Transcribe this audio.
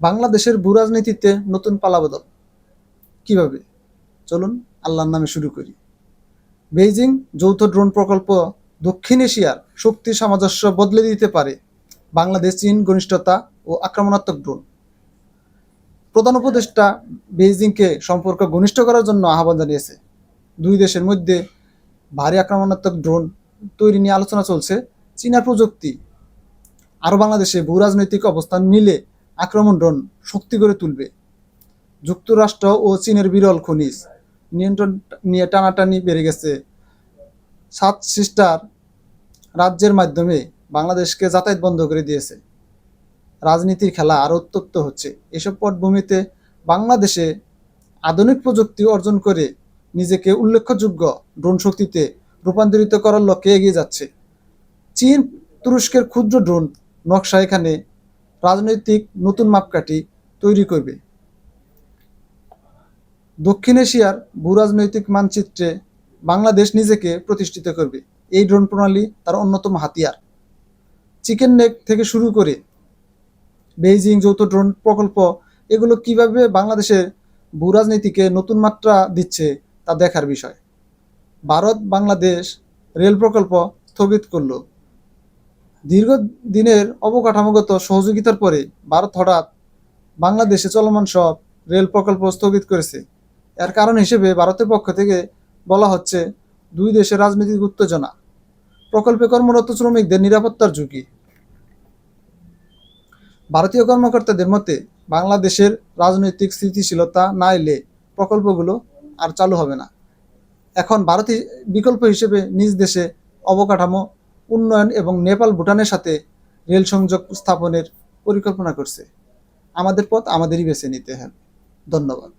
বাংলাদেশের ভূরাজনীতিতে নতুন পালাবদল কীভাবে? চলুন আল্লাহর নামে শুরু করি। বেইজিং যৌথ ড্রোন প্রকল্প দক্ষিণ এশিয়ার শক্তি সামঞ্জস্য বদলে দিতে পারে বাংলাদেশ চীন ঘনিষ্ঠতা ও আক্রমণাত্মক ড্রোন। প্রধান উপদেষ্টা বেইজিংকে সম্পর্ক ঘনিষ্ঠ করার জন্য আহ্বান জানিয়েছে। দুই দেশের মধ্যে ভারী আক্রমণাত্মক ড্রোন তৈরি নিয়ে আলোচনা চলছে। চীনা প্রযুক্তি আরও বাংলাদেশে ভূ রাজনৈতিক অবস্থান মিলে আক্রমণ ড্রোন শক্তি করে তুলবে। যুক্তরাষ্ট্র ও চীনের বিরল খনিজ নিয়ন্ত্রণ নিয়ে টানাটানি বেড়ে গেছে। সাত সিস্টার রাজ্যের মাধ্যমে বাংলাদেশকে যাতায়াত বন্ধ করে দিয়েছে। রাজনীতির খেলা আরও উত্তপ্ত হচ্ছে। এসব পটভূমিতে বাংলাদেশে আধুনিক প্রযুক্তি অর্জন করে নিজেকে উল্লেখযোগ্য ড্রোন শক্তিতে রূপান্তরিত করার লক্ষ্যে এগিয়ে যাচ্ছে। চীন তুরস্কের ক্ষুদ্র ড্রোন নকশা এখানে রাজনৈতিক নতুন মাপকাঠি তৈরি করবে। দক্ষিণ এশিয়ার ভূরাজনৈতিক মানচিত্রে বাংলাদেশ নিজেকে প্রতিষ্ঠিত করবে। এই ড্রোন প্রণালী তার অন্যতম হাতিয়ার। চিকেন নেক থেকে শুরু করে বেইজিং যৌথ ড্রোন প্রকল্প, এগুলো কীভাবে বাংলাদেশের ভূরাজনীতিকে নতুন মাত্রা দিচ্ছে তা দেখার বিষয়। ভারত বাংলাদেশ রেল প্রকল্প স্থগিত করল। দীর্ঘদিনের অবকাঠামোগত সহযোগিতার পরে ভারত হঠাৎ বাংলাদেশে চলমান সব রেল প্রকল্প স্থগিত করেছে। এর কারণ হিসেবে ভারতের পক্ষ থেকে বলা হচ্ছে, দুই দেশের রাজনৈতিক উত্তেজনা। প্রকল্পে কর্মরত শ্রমিকদের নিরাপত্তার ঝুঁকি। ভারতীয় কর্মকর্তাদের মতে, বাংলাদেশের রাজনৈতিক স্থিতিশীলতা না এলে প্রকল্পগুলো আর চালু হবে না। এখন ভারতীয় বিকল্প হিসেবে নিজ দেশে অবকাঠামো উন্নয়ন এবং নেপাল ভুটানের সাথে রেল সংযোগ স্থাপনের পরিকল্পনা করছে। আমাদের পথ আমাদেরই বেছে নিতে হবে। ধন্যবাদ।